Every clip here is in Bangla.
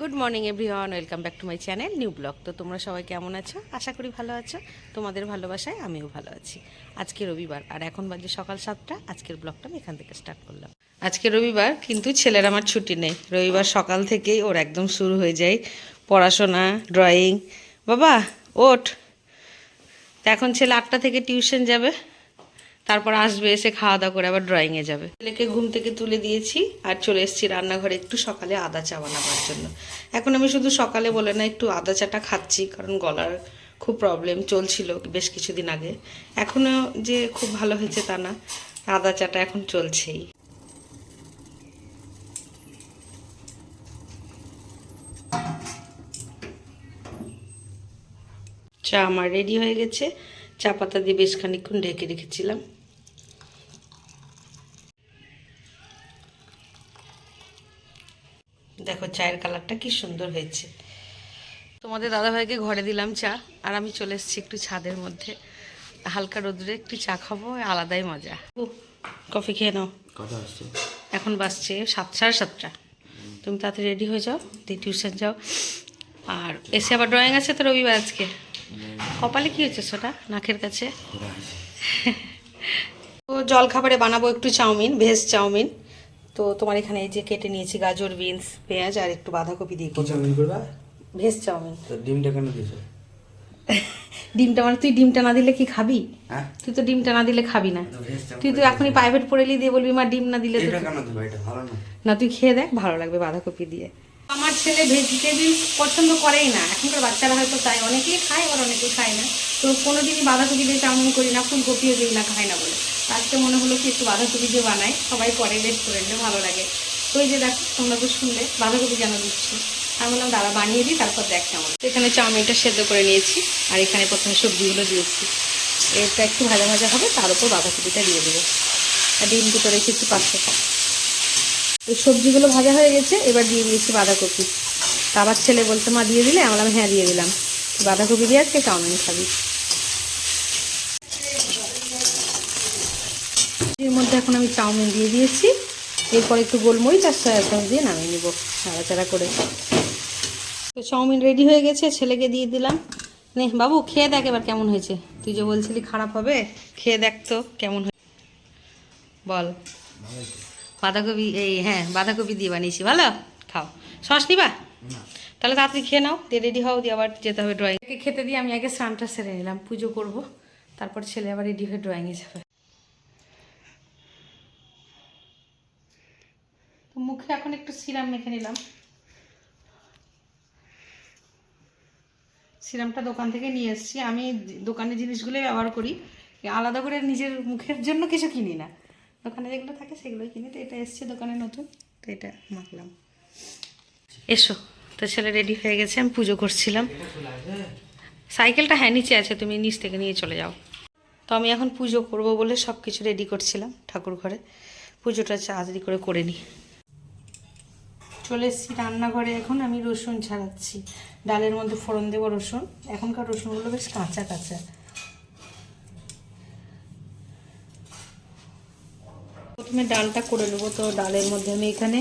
Good morning everyone welcome back to my channel new blog তো তোমরা সবাই কেমন আছো? আশা করি ভালো আছো। তোমাদের ভালোবাসায় আমিও ভালো আছি। আজকে রবিবার, আর এখন বাজে সকাল সাতটা। আজকের ব্লগটা আমি এখান থেকে স্টার্ট করলাম। আজকে রবিবার, কিন্তু ছেলের আমার ছুটি নেই। রবিবার সকাল থেকেই ওর একদম শুরু হয়ে যায় পড়াশোনা ড্রয়িং বাবা, ওঠ। এখন ছেলে আটটা থেকে টিউশন যাবে। তারপর আসবে, এসে খাওয়া দাওয়া করে আবার ড্রয়িংয়ে যাবে। ছেলেকে ঘুম থেকে তুলে দিয়েছি আর চলে এসেছি রান্নাঘরে একটু সকালে আদা চা বানাবার জন্য। এখন আমি শুধু সকালে বলে না, একটু আদা চাটা খাচ্ছি, কারণ গলার খুব প্রবলেম চলছিল বেশ কিছুদিন আগে। এখনও যে খুব ভালো হয়েছে তা না, আদা চাটা এখন চলছেই। চা আমার রেডি হয়ে গেছে। চা পাতা দিয়ে বেশ খানিক্ষণ ঢেকে রেখেছিলাম। দেখো চায়ের কালারটা কি সুন্দর হয়েছে। তোমাদের দাদাভাইকে ঘরে দিলাম চা আর আমি চলে এসেছি একটু ছাদের মধ্যে। হালকা রোদ্রে একটু চা খাব আলাদাই মজা। কফি খেয়ে নাও। এখন বাসছে সাত সাড়ে সাতটা। তুমি তাড়াতাড়ি রেডি হয়ে যাও দিয়ে টিউশন যাও। আর এসে আবার ড্রয়িং আছে তো রবিবার আজকে? কপালে কি হয়েছে সেটা নাকের কাছে? তো জল খাবারে বানাবো একটু চাউমিন ভেজ চাউমিন। তো তোমার এখানে এই যে কেটে নিয়েছি গাজর বিনস পেঁয়াজ আর একটু বাঁধাকপি দিয়ে চাউমিন করবা? Veg chow mein. তো ডিমটা কেন দিয়েছ? ডিমটা মানে তুই ডিমটা না দিলে কি খাবি? হ্যাঁ। তুই তো ডিমটা না দিলে খাবি না। তুই তো এখনই প্রাইভেট পড়েলি দিয়ে বলবি মা ডিম না দিলে তো এটা কেন দেবো? এটা ভালো না। না তুই খেয়ে দেখ ভালো লাগবে বাঁধাকপি দিয়ে। আমার ছেলে ভেজিটেবিল পছন্দ করেই না। এখনকার বাচ্চারা হয়তো তাই অনেকেই খায়, আবার অনেকেই খায় না। তো কোনো দিনই বাঁধাকপি দিয়ে চাউমিন করি না ফুলকপিও দিই না খায় না বলে। আজকে মনে হলো কি একটু বাঁধাকপি দিয়ে বানাই, সবাই করে রেস্টুরেন্টে ভালো লাগে। তো এই যে দেখো, তোমরা তো শুনলে, বাঁধাকপি কেন দিচ্ছি? আমি বললাম, দাদা বানিয়ে দিই, তারপর দেখ কেমন এখানে চাউমিনটা সেদ্ধ করে নিয়েছি, আর এখানে প্রথমে সবজিগুলো দিয়েছি। এটা একটু ভাজা ভাজা হবে, তার উপর বাঁধাকপিটা দিয়ে দেবো। আর ডিম দুটো রেখেছি পাশে তো সবজিগুলো ভাজা হয়ে গেছে, এবার দিয়ে দিয়েছি বাঁধাকপি। তা আবার ছেলে বলতে মা, দিয়ে দিলে? আমি বললাম হ্যাঁ দিয়ে দিলাম। বাঁধাকপি দিয়ে আজকে চাউমিন খাবি। এর মধ্যে এখন আমি চাউমিন দিয়ে দিয়েছি। এরপর একটু গোলমরিচ আর সয়া সস দিয়ে নামিয়ে নেব, নাড়াচাড়া করে। তো চাউমিন রেডি হয়ে গেছে, ছেলেকে দিয়ে দিলাম। নে, বাবু, খেয়ে দেখ এবার কেমন হয়েছে। তুই যে বলছিলি খারাপ হবে, খেয়ে দেখ তো কেমন হয়েছে। বল। বাঁধাকপি এই হ্যাঁ বাঁধাকপি দিয়ে বানিয়েছি ভালো? খাও। সস নিবা? তাহলে তাড়াতাড়ি খেয়ে নাও দিয়ে রেডি হও দিয়ে আবার যেতে হবে ড্রয়িং খেতে দিয়ে আমি আগে স্নানটা সেরে নিলাম পুজো করব তারপর ছেলে আবার রেডি হয়ে ড্রয়িংয়ে যাবে। তো মুখে এখন একটু সিরাম মেখে নিলাম। সিরামটা দোকান থেকে নিয়ে এসেছি। আমি দোকানের জিনিসগুলোই ব্যবহার করি। আলাদা করে নিজের মুখের জন্য কিছু কিনি না। দোকানে যেগুলো থাকে সেগুলোই কিনি। তো এটা এসছে দোকানে নতুন। তো এটা মাখলাম। এসো তো ছেলে রেডি হয়ে গেছে, আমি পুজো করছিলাম। সাইকেলটা হ্যাঁ নিচে আছে, তুমি নিচ থেকে নিয়ে চলে যাও। তো আমি এখন পুজো করব বলে সব কিছু রেডি করছিলাম ঠাকুর ঘরে। পুজোটা তাড়াতাড়ি করে করে নিই চলে এসেছি রান্নাঘরে এখন, আমি রসুন ছাড়াচ্ছি। ডালের মধ্যে ফোড়ন দেবো রসুন। এখনকার রসুনগুলো বেশ কাঁচা কাঁচা। প্রথমে ডালটা করে নেব। তো ডালের মধ্যে আমি এখানে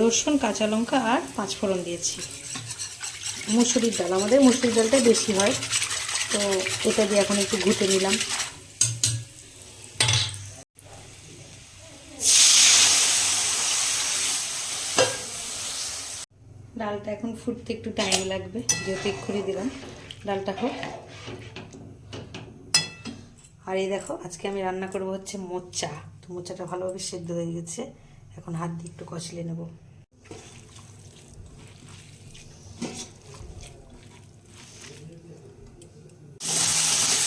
রসুন, কাঁচা লঙ্কা আর পাঁচ ফোড়ন দিয়েছি। মুসুরির ডাল, আমাদের মুসুরির ডালটাই বেশি হয়। তো এটা দিয়ে এখন একটু ঘুটে নিলাম। ডালটা এখন ফুটতে একটু টাইম লাগবে, যেহেতু এক্ষুনি দিলাম। ডালটা হোক। আর এই দেখো, আজকে আমি রান্না করব হচ্ছে মোচা। মোচাটা ভালোভাবে সেদ্ধ হয়ে গেছে। এখন হাত দিয়ে একটু কষলে নেব।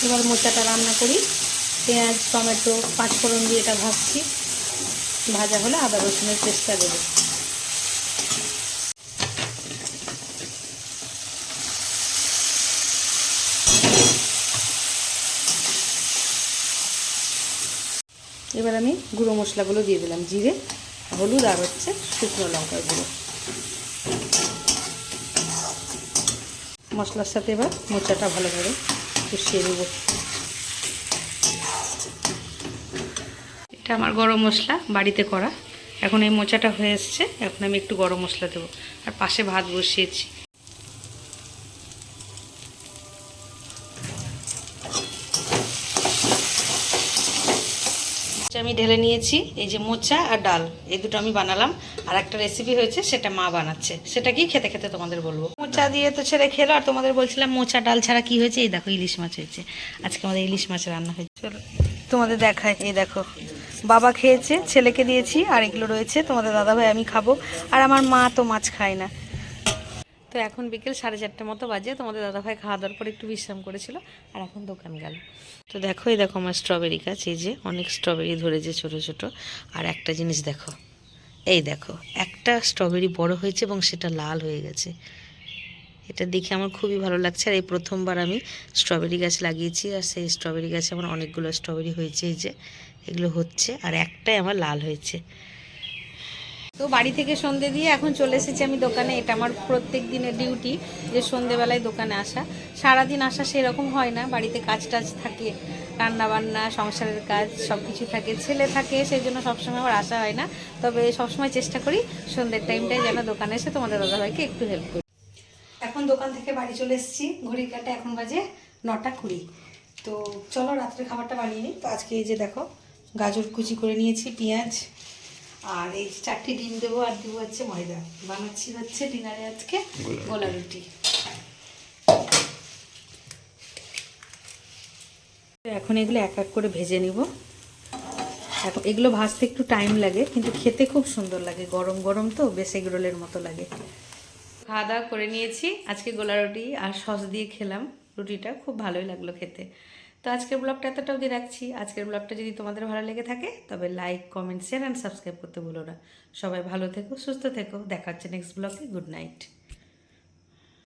এবার মোচাটা রান্না করি। পেঁয়াজ, টমেটো, পাঁচফোড়ন দিয়ে এটা ভাজছি। ভাজা হলে আদা রসুনের চেষ্টা দেবো। এবার আমি গুঁড়ো মশলাগুলো দিয়ে দিলাম, জিরে, হলুদ আর হচ্ছে শুকনো লঙ্কার গুঁড়ো। মশলার সাথে এবার মোচাটা ভালোভাবে কষিয়ে দেবো এটা আমার গরম মশলা, বাড়িতে করা। এখন এই মোচাটা হয়ে এসছে, এখন আমি একটু গরম মশলা দেবো। আর পাশে ভাত বসিয়েছি। আমি ঢেলে নিয়েছি, এই যে মোচা আর ডাল, এই দুটো আমি বানালাম। আর একটা রেসিপি হয়েছে, সেটা মা বানাচ্ছে। সেটা কি খেতে খেতে তোমাদের বলব? মোচা দিয়ে তো ছেড়ে খেলো, আর তোমাদের বলছিলাম মোচা, ডাল ছাড়া কি হয়েছে? এই দেখো, ইলিশ মাছ হয়েছে। আজকে আমাদের ইলিশ মাছ রান্না হয়েছে। চলো, তোমাদের দেখায় এই দেখো, বাবা খেয়েছে, ছেলেকে দিয়েছি, আর এগুলো রয়েছে। তোমাদের দাদাভাই আমি খাব। আর আমার মা তো মাছ খায় না। তো এখন বিকেল সাড়ে চারটে মতো বাজে। তোমাদের দাদাভাই খাওয়া দাওয়ার পর একটু বিশ্রাম করেছিল, আর এখন দোকান গেল। তো দেখো, এই দেখো আমার স্ট্রবেরি গাছ, এই যে অনেক স্ট্রবেরি ধরেছে ছোট ছোট। আর একটা জিনিস দেখো, এই দেখো, একটা স্ট্রবেরি বড় হয়েছে এবং সেটা লাল হয়ে গেছে। এটা দেখে আমার খুবই ভালো লাগছে। আর এই প্রথমবার আমি স্ট্রবেরি গাছ লাগিয়েছি, আর সেই স্ট্রবেরি গাছে আমার অনেকগুলো স্ট্রবেরি হয়েছে, এই যে এগুলো হচ্ছে, আর একটাই আমার লাল হয়েছে। তো বাড়ি থেকে সন্ধে দিয়ে এখন চলে এসেছি আমি দোকানে। এটা আমার প্রত্যেক দিনের ডিউটি যে সন্ধেবেলায় দোকানে আসা। সারাদিন আসা সেরকম হয় না। বাড়িতে কাজ টাজ থাকে রান্না বান্না সংসারের কাজ সব কিছু থাকে, ছেলে থাকে সেই জন্য সবসময় আমার আসা হয় না। তবে সবসময় চেষ্টা করি সন্ধ্যের টাইমটায় যেন দোকানে এসে তোমাদের দাদাভাইকে একটু হেল্প করি। এখন দোকান থেকে বাড়ি চলে এসেছি। ঘড়ির কাটা এখন বাজে নটা কুড়ি। তো চলো রাত্রে খাবারটা বানিয়ে নিই। তো আজকে এই যে দেখো, গাজর কুচি করে নিয়েছি, পেঁয়াজ আর এই চারটি ডিম দেবো আর দেবো হচ্ছে ময়দা। বানাচ্ছি হচ্ছে ডিনারে আজকে গোলা রুটি। তো এখন এগুলো এক এক করে ভেজে নিব। এখন এগুলো ভাজতে একটু টাইম লাগে কিন্তু খেতে খুব সুন্দর লাগে। গরম গরম তো বেশ এগরোলের মতো লাগে। খাওয়া দাওয়া করে নিয়েছি। আজকে গোলা রুটি আর সস দিয়ে খেলাম। রুটিটা খুব ভালোই লাগল খেতে। তো আজকের ব্লগটা এতটা অবধি রাখছি। আজকের ব্লগটা যদি তোমাদের ভালো লেগে থাকে, তবে like comment share and subscribe করতে ভুলো না। সবাই ভালো থেকো, সুস্থ থেকো। দেখা হচ্ছে নেক্সট ব্লগে গুড নাইট